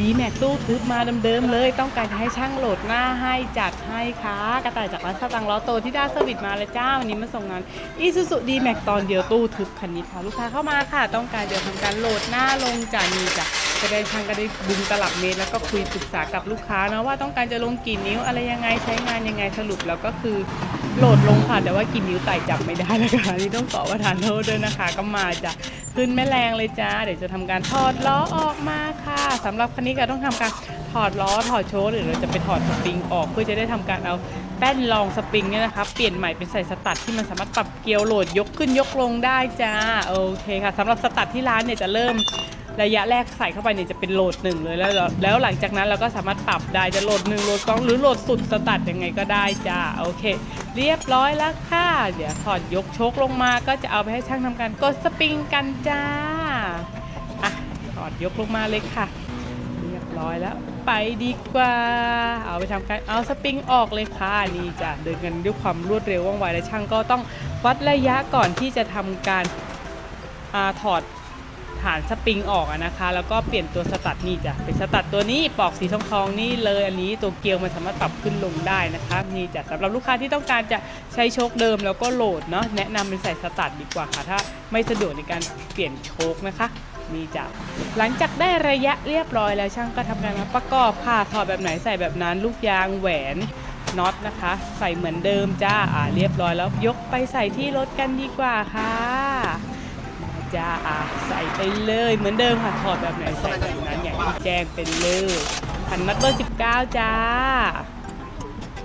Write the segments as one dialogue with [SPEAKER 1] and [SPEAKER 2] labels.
[SPEAKER 1] ดีแม็กตู้ทึบมาเดิมๆเลย ต้องการจะให้ช่างโหลดหน้าให้จัดให้ค่ะกระต่ายจากร้านสตังล้อโตที่ด้เซอร์วิสมาเลยจ้าวันนี้มาส่งงานอีซูซูดีแม็กตอนเดียวตู้ทึบคันนี้ค่ะลูกค้าเข้ามาค่ะ ต้องการเดี๋ยวทำการโหลดหน้าลงจากนี้จ้ะ จะได้ช่างก็ได้บุงตลับเมตรแล้วก็คุยปรึกษากับลูกค้านะว่าต้องการจะลงกี่นิ้วอะไรยังไงใช้งานยังไงสรุปแล้วก็คือโหลดลงค่ะแต่ว่ากี่นิ้วไต่จับไม่ได้นะคะนี่ต้องขอประทานโทษด้วยนะคะ ก็มาจะขึ้นแม่แรงเลยจ้าเดี๋ยวจะทำการถอดล้อออกมาค่ะสำหรับคันนี้ก็ต้องทำการถอดล้อถอดโชว์หรือเราจะไปถอดสปริงออกเพื่อจะได้ทำการเอา แป้นรองสปริงเนี่ยนะคะ เปลี่ยนใหม่เป็นใส่สตัดที่มันสามารถปรับเกลียวโหลดยกขึ้นยกลงได้จ้าโอเคค่ะสำหรับสตัดที่ร้านเนี่ยจะเริ่มระยะแรกใส่เข้าไปเนี่ยจะเป็นโหลดหนึ่งเลยแล้วแล้วหลังจากนั้นเราก็สามารถปรับได้จะโหลดหนึ่งโหลดสองหรือโหลดสุดสตัดยังไงก็ได้จ้าโอเค เรียบร้อยแล้วค่ะ เดี๋ยวถอดยกโชคลงมาก็จะเอาไปให้ช่างทำการกดสปริงกันจ้าอะถอดยกลงมาเลยค่ะ ร้อยแล้ว ไปดีกว่า เอาไปทำการเอาสปริงออกเลยค่ะนี่จ้ะเดินกันด้วยความรวดเร็วว่องไวและช่างก็ต้องวัดระยะก่อนที่จะทำการอาถอดฐานสปริงออกนะคะ แล้วก็เปลี่ยนตัวสตัดนี่จ้ะเป็นสตัดตัวนี้ปลอกสีทองทองนี่เลยอันนี้ตัวเกลียวมันสามารถปรับขึ้นลงได้นะคะนี่จ้ะสำหรับลูกค้าที่ต้องการจะใช้โชคเดิมแล้วก็โหลดเนาะแนะนำเป็นใส่สตัดดีกว่าค่ะถ้าไม่สะดวกในการเปลี่ยนโชคนะคะ นี่จ้ะหลังจากได้ระยะเรียบร้อยแล้วช่างก็ทำการมาประกอบค่ะถอดแบบไหนใส่แบบนั้นลูกยางแหวนน็อตนะคะ ใส่เหมือนเดิมจ้าอ่าเรียบร้อยแล้วยกไปใส่ที่รถกันดีกว่าค่ะจ้าอะใส่ไปเลยเหมือนเดิมค่ะถอดแบบไหนใส่แบบนั้นอย่างที่แจ้งเป็นเลยพันนัดเบอร์19 จ้า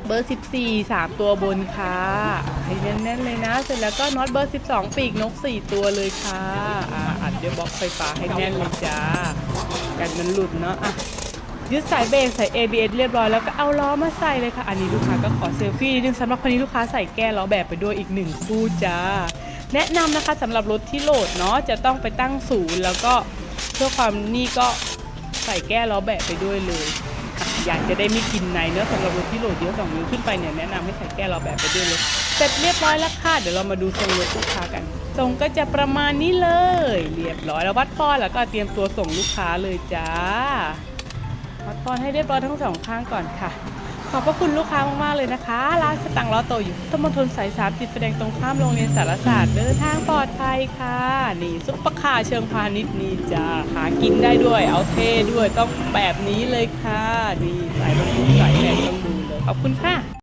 [SPEAKER 1] เบอร์ 14 3 ตัวบนค่ะให้แน่นๆเลยนะ เสร็จแล้วก็น็อตเบอร์ 12 ปีกนก 4 ตัวเลยค่ะอะอั ดด้วยบล็อกไฟฟ้าให้แน่นเลยจ้ากันมันหลุดเนาะอะยึดสายเบรกใส่ ABS เรียบร้อยแล้วก็เอาล้อมาใส่เลยค่ะ อันนี้ลูกค้าก็ขอเซลฟี่นิดนึงสำหรับคนนี้ลูกค้าใส่แก้ล้อแบบไปด้วยอีกหนึ่งคู่จ้า แนะนำนะคะสำหรับรถที่โหลดเนาะจะต้องไปตั้งศูนย์แล้วก็เพื่อความนี่ก็ใส่แก้ล้อแบะไปด้วยเลย อยากจะได้ไม่กินในเนื้อสำหรับรถที่โหลดเยอะสองนิ้วขึ้นไปเนี่ยแนะนำให้ใส่แก้เราแบบไปด้วยเลยเสร็จเรียบร้อยแล้วค่ะเดี๋ยวเรามาดูทรงรถลูกค้ากันทรงก็จะประมาณนี้เลย เรียบร้อยแล้ววัดป้อนแล้วก็เตรียมตัวส่งลูกค้าเลยจ้าวัดป้อนให้เรียบร้อยทั้งสองข้างก่อนค่ะ ขอบพระคุณลูกค้ามากๆเลยนะคะ ร้านสตังค์ล้อโตอยู่ตำบลทนสายสามติดไฟแดงตรงข้ามโรงเรียนสารศาสตร์เดินทางปลอดภัยค่ะ นี่ซุปเปอร์คาร์เชิงพาณิชย์นี่จ้าหากินได้ด้วย เอาเท่ด้วยต้องแบบนี้เลยค่ะ นี่สายลงทุนสายแดงต้องดูเลย ขอบคุณค่ะ